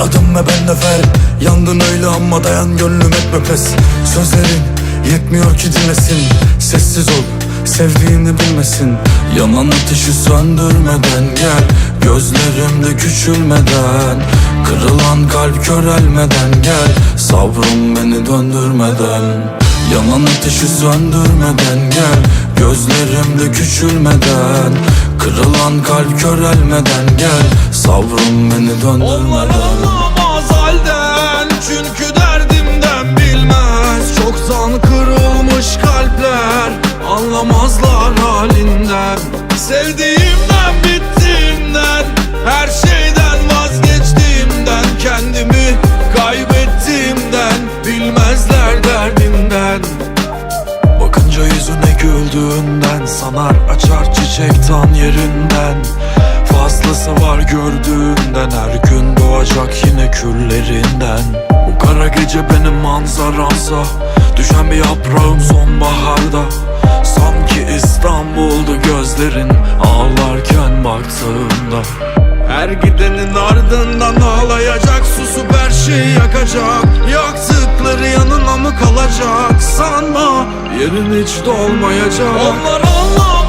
adım ve ben nefer Yandın öyle ama dayan gönlüm etme pes Sözlerin yetmiyor ki dinlesin. Sessiz ol sevdiğini bilmesin. Yanan ateşi söndürmeden gel. Gözlerimde küçülmeden. Kırılan kalp körelmeden gel. Sabrım beni döndürmeden. Yanan ateşi söndürmeden gel. Gözlerimde küçülmeden Kırılan kalp körelmeden gel. Sabrım beni Onlar döndürmeden anlamaz halden Çünkü derdimden bilmez. Çoktan kırılmış kalpler Anlamazlar halinden. Sevdiğimden bittiğimden Her şeyden vazgeçtiğimden Kendimi kaybettiğimden Bilmezler derdimden Bakınca yüzüne güldüğünden Sanar açar çiçek tan yerinden. Fazlası var gördüğünden Her gün doğacak yine küllerinden. Bu kara gece benim manzaramsa Düşen bir yaprağım sonbaharda. Sanki İstanbul'da gözlerin Ağlarken baktığımda. Her gidenin ardından ağlayacak Susup her şeyi yakacak. Yaktıkları yanına mı kalacak? Sanma yerin hiç dolmayacak. Onlar anlamaz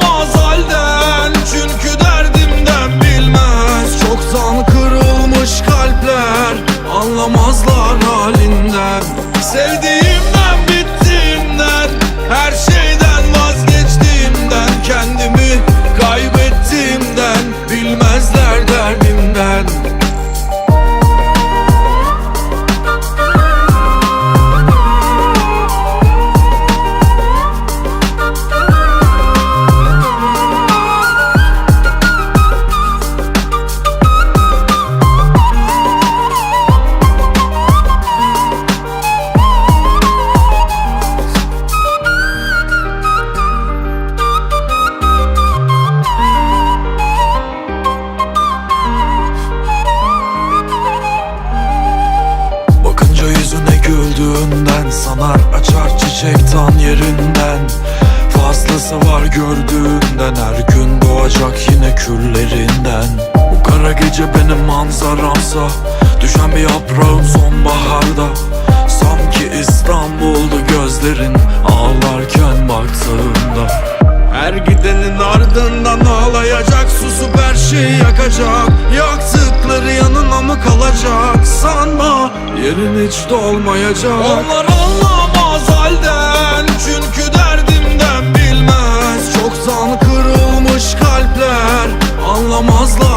Sanar açar çiçek tan yerinden. Fazlası var gördüğünden Her gün doğacak yine küllerinden. Bu kara gece benim manzaramsa Düşen bir yaprağım sonbaharda ateşi yakacak. Yaktıkları yanına mı kalacak? Sanma yerin hiç dolmayacak. Onlar anlamaz halden Çünkü derdimden bilmez. Çoktan kırılmış kalpler Anlamazlar.